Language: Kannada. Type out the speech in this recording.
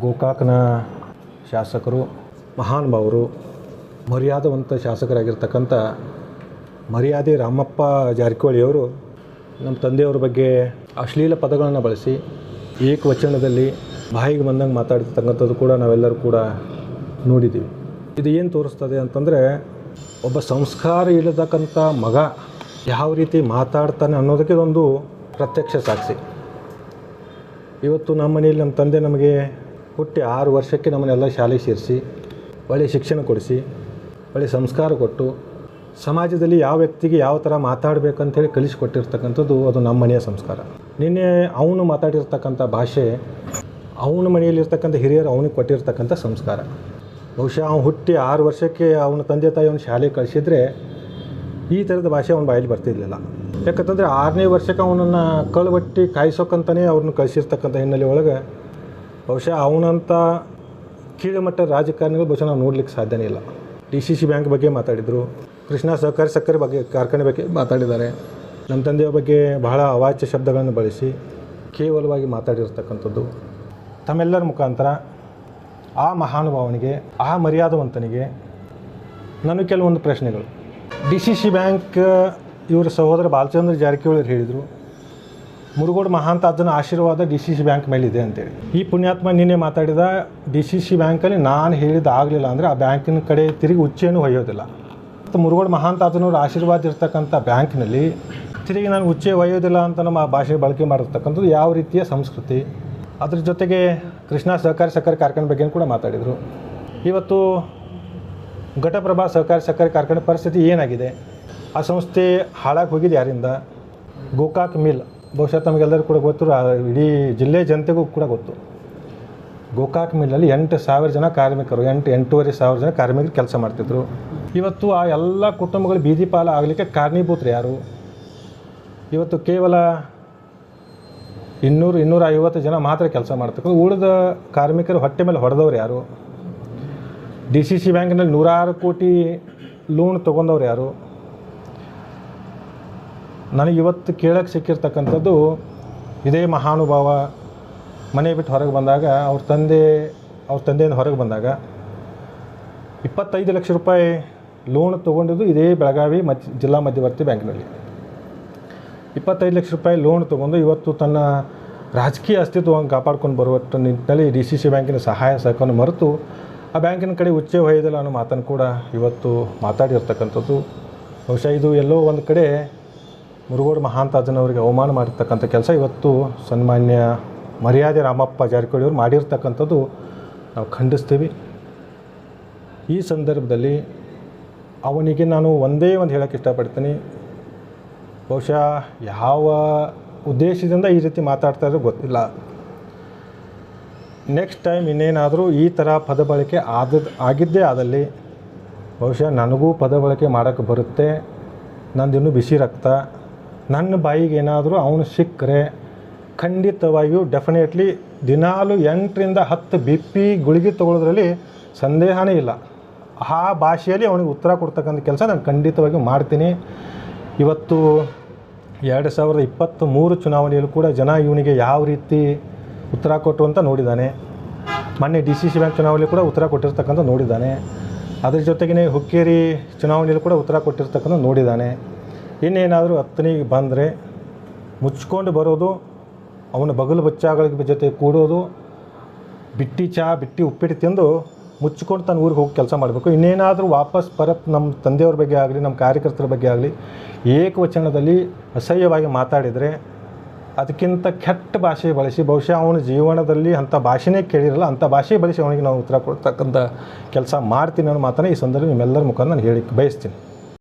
ಗೋಕಾಕ್ನ ಶಾಸಕರು ಮಹಾನುಭಾವರು ಮರ್ಯಾದವಂತ ಶಾಸಕರಾಗಿರ್ತಕ್ಕಂಥ ಮರ್ಯಾದೆ ರಾಮಪ್ಪ ಜಾರಕಿಹೊಳಿಯವರು ನಮ್ಮ ತಂದೆಯವರ ಬಗ್ಗೆ ಅಶ್ಲೀಲ ಪದಗಳನ್ನು ಬಳಸಿ ಏಕವಚನದಲ್ಲಿ ಬಾಯಿಗೆ ಬಂದಂಗೆ ಮಾತಾಡ್ತಕ್ಕಂಥದ್ದು ಕೂಡ ನಾವೆಲ್ಲರೂ ಕೂಡ ನೋಡಿದ್ದೀವಿ. ಇದು ಏನು ತೋರಿಸ್ತದೆ ಅಂತಂದರೆ ಒಬ್ಬ ಸಂಸ್ಕಾರ ಇಲ್ಲತಕ್ಕಂಥ ಮಗ ಯಾವ ರೀತಿ ಮಾತಾಡ್ತಾನೆ ಅನ್ನೋದಕ್ಕೆ ಇದೊಂದು ಪ್ರತ್ಯಕ್ಷ ಸಾಕ್ಷಿ. ಇವತ್ತು ನಮ್ಮ ಮನೆಯಲ್ಲಿ ನಮ್ಮ ತಂದೆ ನಮಗೆ ಹುಟ್ಟಿ ಆರು ವರ್ಷಕ್ಕೆ ನಮ್ಮನ್ನೆಲ್ಲ ಶಾಲೆಗೆ ಸೇರಿಸಿ ಒಳ್ಳೆಯ ಶಿಕ್ಷಣ ಕೊಡಿಸಿ ಒಳ್ಳೆಯ ಸಂಸ್ಕಾರ ಕೊಟ್ಟು, ಸಮಾಜದಲ್ಲಿ ಯಾವ ವ್ಯಕ್ತಿಗೆ ಯಾವ ಥರ ಮಾತಾಡಬೇಕಂತೇಳಿ ಕಲಿಸಿಕೊಟ್ಟಿರ್ತಕ್ಕಂಥದ್ದು ಅದು ನಮ್ಮ ಮನೆಯ ಸಂಸ್ಕಾರ. ನಿನ್ನೆ ಅವನು ಮಾತಾಡಿರ್ತಕ್ಕಂಥ ಭಾಷೆ, ಅವನ ಮನೆಯಲ್ಲಿರ್ತಕ್ಕಂಥ ಹಿರಿಯರು ಅವನಿಗೆ ಕೊಟ್ಟಿರ್ತಕ್ಕಂಥ ಸಂಸ್ಕಾರ. ಬಹುಶಃ ಅವನು ಹುಟ್ಟಿ ಆರು ವರ್ಷಕ್ಕೆ ಅವನ ತಂದೆ ತಾಯಿ ಅವನು ಶಾಲೆಗೆ ಕಳಿಸಿದ್ರೆ ಈ ಥರದ ಭಾಷೆ ಅವನ ಬಾಯಲ್ಲಿ ಬರ್ತಿರ್ಲಿಲ್ಲ. ಯಾಕಂತಂದರೆ ಆರನೇ ವರ್ಷಕ್ಕೆ ಅವನನ್ನು ಕಳುಬಟ್ಟಿ ಕಾಯಿಸೋಕ್ಕಂತಲೇ ಅವ್ರನ್ನ ಕಳಿಸಿರ್ತಕ್ಕಂಥ ಹಿನ್ನೆಲೆ ಒಳಗೆ ಬಹುಶಃ ಅವನಂಥ ಕೀಳುಮಟ್ಟ ರಾಜಕಾರಣಿಗಳು ಬಹುಶಃ ನಾವು ನೋಡ್ಲಿಕ್ಕೆ ಸಾಧ್ಯನೇ ಇಲ್ಲ. ಡಿ ಸಿ ಸಿ ಬ್ಯಾಂಕ್ ಬಗ್ಗೆ ಮಾತಾಡಿದರು, ಕೃಷ್ಣ ಸಹಕಾರಿ ಸಕ್ಕರೆ ಬಗ್ಗೆ, ಕಾರ್ಖಾನೆ ಬಗ್ಗೆ ಮಾತಾಡಿದ್ದಾರೆ. ನಮ್ಮ ತಂದೆಯ ಬಗ್ಗೆ ಬಹಳ ಅವಾಚ್ಯ ಶಬ್ದಗಳನ್ನು ಬಳಸಿ ಕೇವಲವಾಗಿ ಮಾತಾಡಿರ್ತಕ್ಕಂಥದ್ದು. ತಮ್ಮೆಲ್ಲರ ಮುಖಾಂತರ ಆ ಮಹಾನುಭಾವನಿಗೆ, ಆ ಮರ್ಯಾದವಂತನಿಗೆ ನನಗೆ ಕೆಲವೊಂದು ಪ್ರಶ್ನೆಗಳು. ಡಿ ಸಿ ಸಿ ಬ್ಯಾಂಕ್, ಇವರ ಸಹೋದರ ಬಾಲಚಂದ್ರ ಜಾರಕಿಹೊಳಿ ಹೇಳಿದರು ಮುರುಗೋಡು ಮಹಾಂತ ಅದನ್ನು ಆಶೀರ್ವಾದ ಡಿ ಸಿ ಸಿ ಬ್ಯಾಂಕ್ ಮೇಲಿದೆ ಅಂತೇಳಿ. ಈ ಪುಣ್ಯಾತ್ಮ ನಿನ್ನೆ ಮಾತಾಡಿದ ಡಿ ಸಿ ಸಿ ಬ್ಯಾಂಕಲ್ಲಿ ನಾನು ಹೇಳಿದ ಆಗಲಿಲ್ಲ ಅಂದರೆ ಆ ಬ್ಯಾಂಕಿನ ಕಡೆ ತಿರುಗಿ ಉಚ್ಚೇನು ಒಯ್ಯೋದಿಲ್ಲ ಮತ್ತು ಮುರುಗೋಡು ಮಹಾಂತ ಅದನ್ನವ್ರ ಆಶೀರ್ವಾದ ಇರ್ತಕ್ಕಂಥ ಬ್ಯಾಂಕ್ನಲ್ಲಿ ತಿರುಗಿ ನಾನು ಉಚ್ಚೆ ಒಯ್ಯೋದಿಲ್ಲ ಅಂತ ನಮ್ಮ ಭಾಷೆ ಬಳಕೆ ಮಾಡಿರ್ತಕ್ಕಂಥದ್ದು ಯಾವ ರೀತಿಯ ಸಂಸ್ಕೃತಿ? ಅದ್ರ ಜೊತೆಗೆ ಕೃಷ್ಣ ಸಹಕಾರಿ ಸಕ್ಕರೆ ಕಾರ್ಖಾನೆ ಬಗ್ಗೆ ಕೂಡ ಮಾತಾಡಿದರು. ಇವತ್ತು ಘಟಪ್ರಭಾ ಸಹಕಾರಿ ಸಕ್ಕರೆ ಕಾರ್ಖಾನೆ ಪರಿಸ್ಥಿತಿ ಏನಾಗಿದೆ? ಆ ಸಂಸ್ಥೆ ಹಾಳಾಗಿ ಹೋಗಿದೆ ಯಾರಿಂದ? ಗೋಕಾಕ್ ಮಿಲ್. ಬಹುಶಃ ತಮಗೆಲ್ಲರೂ ಕೂಡ ಗೊತ್ತು ಇಡೀ ಜಿಲ್ಲೆ ಜನತೆಗೂ ಕೂಡ ಗೊತ್ತು. ಗೋಕಾಕ್ ಮಿಲ್ಲಲ್ಲಿ ಎಂಟು ಸಾವಿರ ಜನ ಕಾರ್ಮಿಕರು, ಎಂಟು, ಎಂಟೂವರೆ ಸಾವಿರ ಜನ ಕಾರ್ಮಿಕರು ಕೆಲಸ ಮಾಡ್ತಿದ್ರು. ಇವತ್ತು ಆ ಎಲ್ಲ ಕುಟುಂಬಗಳು ಬೀದಿ ಪಾಲ ಆಗಲಿಕ್ಕೆ ಕಾರಣೀಭೂತರು ಯಾರು? ಇವತ್ತು ಕೇವಲ ಇನ್ನೂರು ಇನ್ನೂರ ಐವತ್ತು ಜನ ಮಾತ್ರ ಕೆಲಸ ಮಾಡ್ತಕ್ಕಂಥ ಉಳಿದ ಕಾರ್ಮಿಕರು ಹೊಟ್ಟೆ ಮೇಲೆ ಹೊಡೆದವ್ರು ಯಾರು? ಡಿ ಸಿ ಸಿ ಬ್ಯಾಂಕ್ನಲ್ಲಿ ನೂರಾರು ಕೋಟಿ ಲೋನ್ ತೊಗೊಂಡವ್ರು ಯಾರು? ನನಗೆ ಇವತ್ತು ಕೇಳಕ್ಕೆ ಸಿಕ್ಕಿರ್ತಕ್ಕಂಥದ್ದು ಇದೇ ಮಹಾನುಭಾವ ಮನೆ ಬಿಟ್ಟು ಹೊರಗೆ ಬಂದಾಗ ಅವ್ರ ತಂದೆ, ಅವ್ರ ತಂದೆಯಿಂದ ಹೊರಗೆ ಬಂದಾಗ ಇಪ್ಪತ್ತೈದು ಲಕ್ಷ ರೂಪಾಯಿ ಲೋನ್ ತೊಗೊಂಡಿದ್ದು ಇದೇ ಬೆಳಗಾವಿ ಮಧ್ಯ, ಜಿಲ್ಲಾ ಮಧ್ಯವರ್ತಿ ಬ್ಯಾಂಕ್ನಲ್ಲಿ. ಇಪ್ಪತ್ತೈದು ಲಕ್ಷ ರೂಪಾಯಿ ಲೋನ್ ತೊಗೊಂಡು ಇವತ್ತು ತನ್ನ ರಾಜಕೀಯ ಅಸ್ತಿತ್ವವನ್ನು ಕಾಪಾಡ್ಕೊಂಡು ಬರುವ ನಿಟ್ಟಿನಲ್ಲಿ ಡಿ ಸಿ ಸಿ ಬ್ಯಾಂಕಿನ ಸಹಾಯ ಸಹಕಾರವನ್ನು ಮರೆತು ಆ ಬ್ಯಾಂಕಿನ ಕಡೆ ಉಚ್ಚೆ ಹೊಯ್ಯದಲ್ಲ ಅನ್ನೋ ಮಾತನ್ನು ಕೂಡ ಇವತ್ತು ಮಾತಾಡಿರ್ತಕ್ಕಂಥದ್ದು. ಬಹುಶಃ ಇದು ಎಲ್ಲೋ ಒಂದು ಕಡೆ ಮುರುಗೋಡು ಮಹಾಂತಾಜನವರಿಗೆ ಅವಮಾನ ಮಾಡಿರ್ತಕ್ಕಂಥ ಕೆಲಸ ಇವತ್ತು ಸನ್ಮಾನ್ಯ ಮರ್ಯಾದೆ ರಾಮಪ್ಪ ಜಾರಕಿಹೊಳಿ ಅವರು ಮಾಡಿರ್ತಕ್ಕಂಥದ್ದು ನಾವು ಖಂಡಿಸ್ತೀವಿ. ಈ ಸಂದರ್ಭದಲ್ಲಿ ಅವನಿಗೆ ನಾನು ಒಂದೇ ಒಂದು ಹೇಳೋಕ್ಕೆ ಇಷ್ಟಪಡ್ತೀನಿ. ಬಹುಶಃ ಯಾವ ಉದ್ದೇಶದಿಂದ ಈ ರೀತಿ ಮಾತಾಡ್ತಾ ಗೊತ್ತಿಲ್ಲ. ನೆಕ್ಸ್ಟ್ ಟೈಮ್ ಇನ್ನೇನಾದರೂ ಈ ಥರ ಪದ ಬಳಕೆ ಆದ, ಆಗಿದ್ದೇ ಆದಲ್ಲಿ ಬಹುಶಃ ನನಗೂ ಪದ ಬಳಕೆ ಮಾಡೋಕ್ಕೆ ಬರುತ್ತೆ. ನಂದಿನ್ನೂ ಬಿಸಿ ರಕ್ತ. ನನ್ನ ಬಾಯಿಗೆ ಏನಾದರೂ ಅವನು ಸಿಕ್ಕರೆ ಖಂಡಿತವಾಗಿಯೂ ಡೆಫಿನೆಟ್ಲಿ ದಿನಾಲು ಎಂಟರಿಂದ ಹತ್ತು ಬಿ ಪಿ ಗುಳಿಗೆ ತೊಗೊಳೋದ್ರಲ್ಲಿ ಸಂದೇಹನೇ ಇಲ್ಲ. ಆ ಭಾಷೆಯಲ್ಲಿ ಅವನಿಗೆ ಉತ್ತರ ಕೊಡ್ತಕ್ಕಂಥ ಕೆಲಸ ನಾನು ಖಂಡಿತವಾಗಿ ಮಾಡ್ತೀನಿ. ಇವತ್ತು ಎರಡು ಸಾವಿರದ ಇಪ್ಪತ್ತ್ ಮೂರು ಚುನಾವಣೆಯಲ್ಲೂ ಕೂಡ ಜನ ಇವನಿಗೆ ಯಾವ ರೀತಿ ಉತ್ತರ ಕೊಟ್ಟು ಅಂತ ನೋಡಿದ್ದಾನೆ. ಮೊನ್ನೆ ಡಿ ಸಿ ಸಿ ಬ್ಯಾಂಕ್ ಚುನಾವಣೆಯಲ್ಲಿ ಕೂಡ ಉತ್ತರ ಕೊಟ್ಟಿರ್ತಕ್ಕಂಥ ನೋಡಿದ್ದಾನೆ. ಅದ್ರ ಜೊತೆಗೇ ಹುಕ್ಕೇರಿ ಚುನಾವಣೆಯಲ್ಲಿ ಕೂಡ ಉತ್ತರ ಕೊಟ್ಟಿರ್ತಕ್ಕಂಥ ನೋಡಿದ್ದಾನೆ. ಇನ್ನೇನಾದರೂ ಹತ್ತನಿಗೆ ಬಂದರೆ ಮುಚ್ಕೊಂಡು ಬರೋದು, ಅವನ ಬಗಲು ಬಚ್ಚಾಗಳ ಜೊತೆ ಕೂಡೋದು, ಬಿಟ್ಟಿ ಚಹಾ ಬಿಟ್ಟಿ ಉಪ್ಪಿಟ್ಟು ತಿಂದು ಮುಚ್ಚಿಕೊಂಡು ತನ್ನ ಊರಿಗೆ ಹೋಗಿ ಕೆಲಸ ಮಾಡಬೇಕು. ಇನ್ನೇನಾದರೂ ವಾಪಸ್ ಪರತ್ ನಮ್ಮ ತಂದೆಯವ್ರ ಬಗ್ಗೆ ಆಗಲಿ, ನಮ್ಮ ಕಾರ್ಯಕರ್ತರ ಬಗ್ಗೆ ಆಗಲಿ, ಏಕವಚನದಲ್ಲಿ ಅಸಹ್ಯವಾಗಿ ಮಾತಾಡಿದರೆ ಅದಕ್ಕಿಂತ ಕೆಟ್ಟ ಭಾಷೆ ಬಳಸಿ, ಬಹುಶಃ ಅವನ ಜೀವನದಲ್ಲಿ ಅಂಥ ಭಾಷೆನೇ ಕೇಳಿರಲ್ಲ, ಅಂಥ ಭಾಷೆ ಬಳಸಿ ಅವನಿಗೆ ನಾವು ಉತ್ತರ ಕೊಡ್ತಕ್ಕಂಥ ಕೆಲಸ ಮಾಡ್ತೀನಿ ಅನ್ನೋ ಮಾತನ್ನು ಈ ಸಂದರ್ಭ ನಿಮ್ಮೆಲ್ಲರ ಮುಖಾಂತರ ನಾನು ಹೇಳಿ ಬಯಸ್ತೀನಿ.